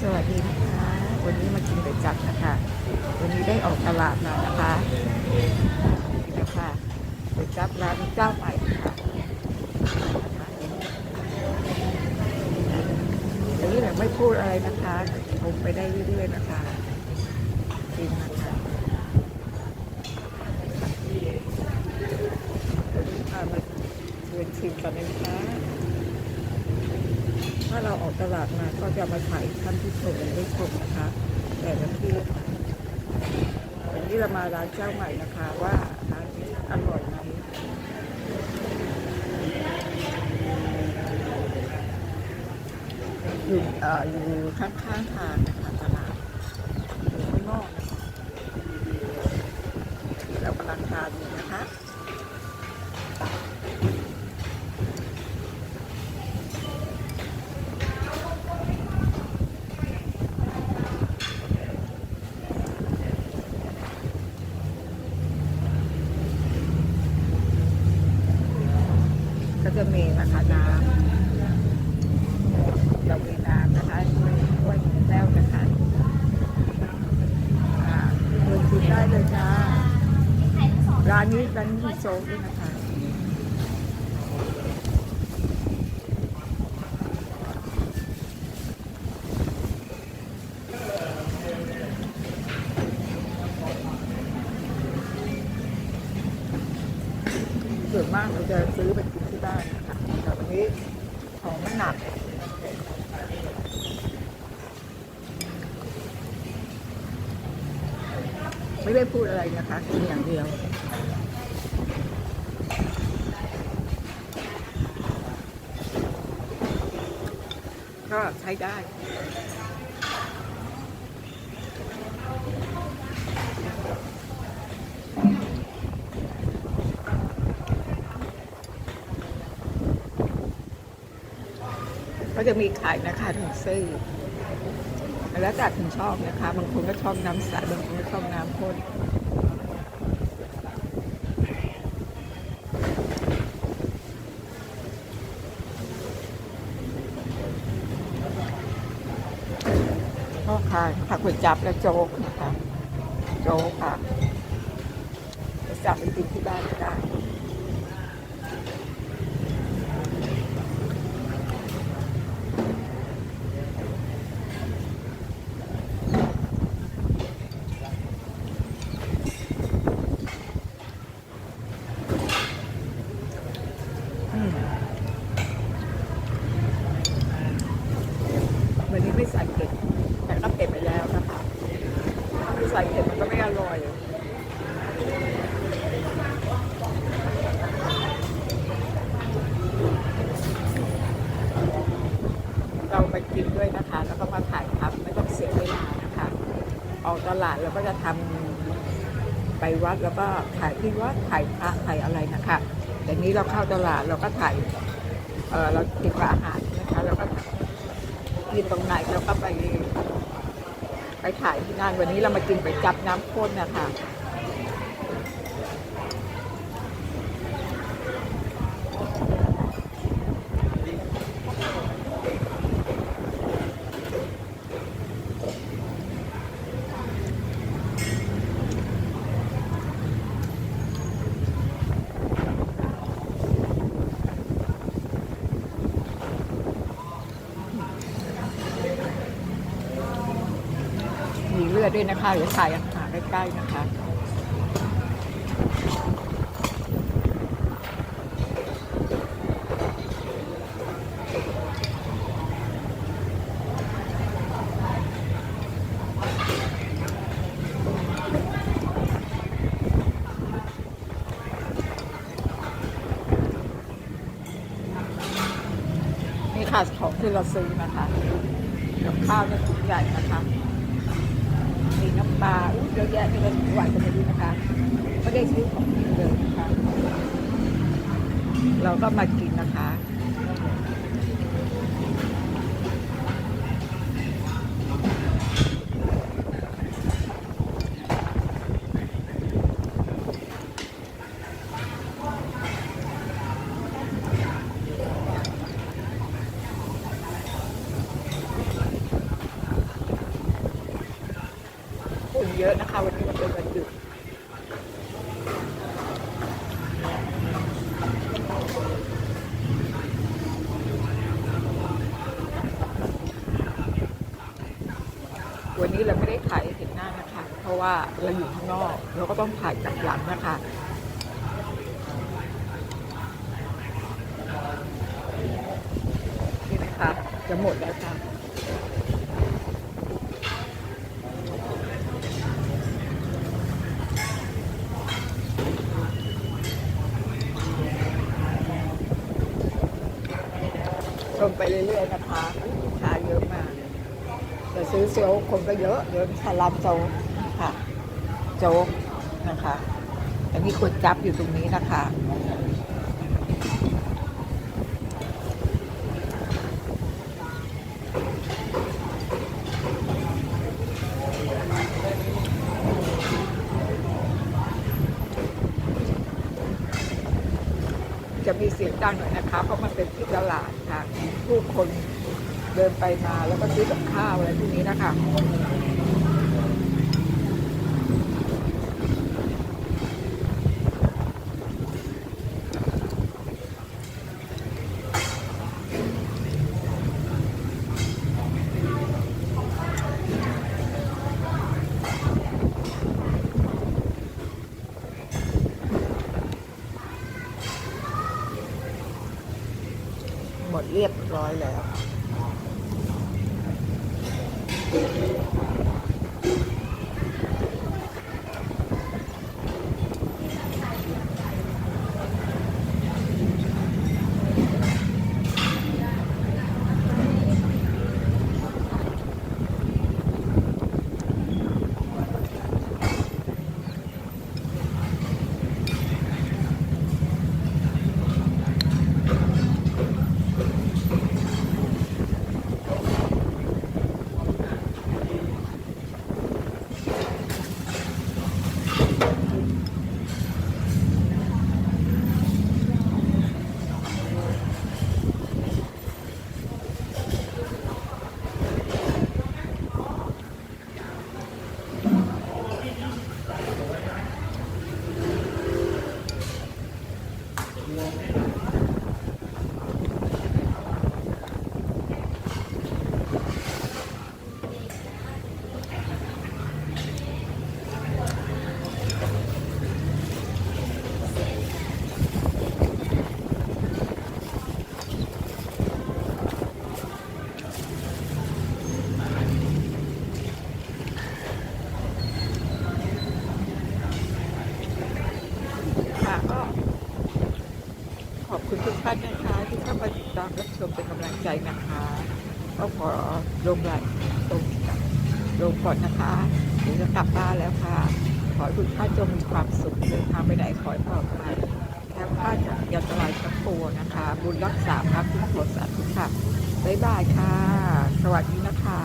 สวัสดีนะคะ วันนี้มากินก๋วยจั๊บนะคะ วันนี้ได้ออกตลาดมานะคะนี่นะคะก๋วยจั๊บร้านเจ้าใหม่ค่ะเดี๋ยวนี้แบบไม่พูดอะไรนะคะชมไปได้เรื่อยๆนะคะกินนะคะวันนี้พามาเดินชิมกันนะคะ ถ้าเราออกตลาดมาก็จะมาถ่ายท่านผู้ชมได้ชมนะคะ แต่ละที่วันนี้เรามาร้านเจ้าใหม่นะคะว่าร้านนี้อร่อยไหมอยู่อยู่ข้างๆทางนะคะตลาดอยู่ข้างนอกนะคะเรากำลังทานอยู่นะคะ ก็จะมีนะคะน้ำเรามีน้ำนะคะด้วยด้วยแก้วนะคะอ่าเดินกินได้เลยจ้าร้านนี้ร้านนี้โจ๊กด้วยนะคะส่วนมากเราจะซื้อไปกินที่บ้าน วันนี้ของไม่หนักไม่ได้พูดอะไรนะคะกินอย่างเดียวก็ใช้ได้ ก็จะมีขายนะคะถุงซี่แล้วแต่ถึงชอบนะคะ บางคนก็ชอบน้ำใสบางคนก็ชอบน้ำข้นก็ขายผักก๋วยจับและโจ๊กนะคะ โจ๊กค่ะจับไปกินที่บ้านก็ได้ อืมวันนี้ไม่ใส่เผ็ดแต่ก็เผ็ดไปแล้วนะคะถ้าไม่ใส่เผ็ดมันก็ไม่อร่อย เรา ไปกินด้วยนะคะ แล้วก็มาถ่ายทำไม่ต้องเสียเวลานะคะ ออกตลาดเราก็จะทำไปวัดแล้วก็ถ่ายที่วัดถ่ายพระถ่ายอะไรนะคะแต่นี้เราเข้าตลาดเราก็ถ่ายเออเรากินอาหารนะคะเราก็กินตรงไหนเราก็ไป ไปถ่ายที่นั่นวันนี้เรามากินไปจับน้ำข้นนะคะ มีเลือดด้วยนะคะเดี๋ยวถ่ายอาหารใกล้ๆนะคะนี่ค่ะของที่เราซื้อนะคะกับข้าวเนี่ยถุงใหญ่นะคะ ปลาอุ้ยเยอะแยะเลยหวานกันไปดูนะคะไม่ได้ซื้อของกินเลยนะคะ เราก็มากินนะคะ อ เยอะ วันนี้เป็นวันหยุดวันนี้เราไม่ได้ถ่ายเห็นหน้านะคะ เพราะว่าเราอยู่ข้างนอก เราก็ต้องถ่ายจากหลังนะคะนี่นะคะ จะหมดแล้วค่ะ มไปเรื่อยๆนะคะลูกค้าเยอะมากจะซื้อโจ๊กคนก็เยอะเยอะสลับโจ๊กค่ะโจ๊กนะคะแต่มีคนจับอยู่ตรงนี้นะคะ จะมีเสียงดังหน่อยนะคะ เพราะมันเป็นที่ตลาดค่ะ ผู้คนเดินไปมาแล้วก็ซื้อกับข้าวอะไรพวกนี้นะคะ หมดเรียบร้อยแล้วานนะคะที่เข้ามาติดตามรับชมเป็นกำลังใจนะคะก็ขอลงไลน์ลงลงก่อนนะคะเดี๋ยวจะกลับบ้านแล้วค่ะ ขอให้ทุกท่านจงมีความสุขเดินทางไปไหนขอให้ปลอดภัยแค่พลาดจากยันตรายทั้งปวงนะคะ บุญรักษาพระคุณโปรดสาธุค่ะบ๊ายบายค่ะ สวัสดีนะคะ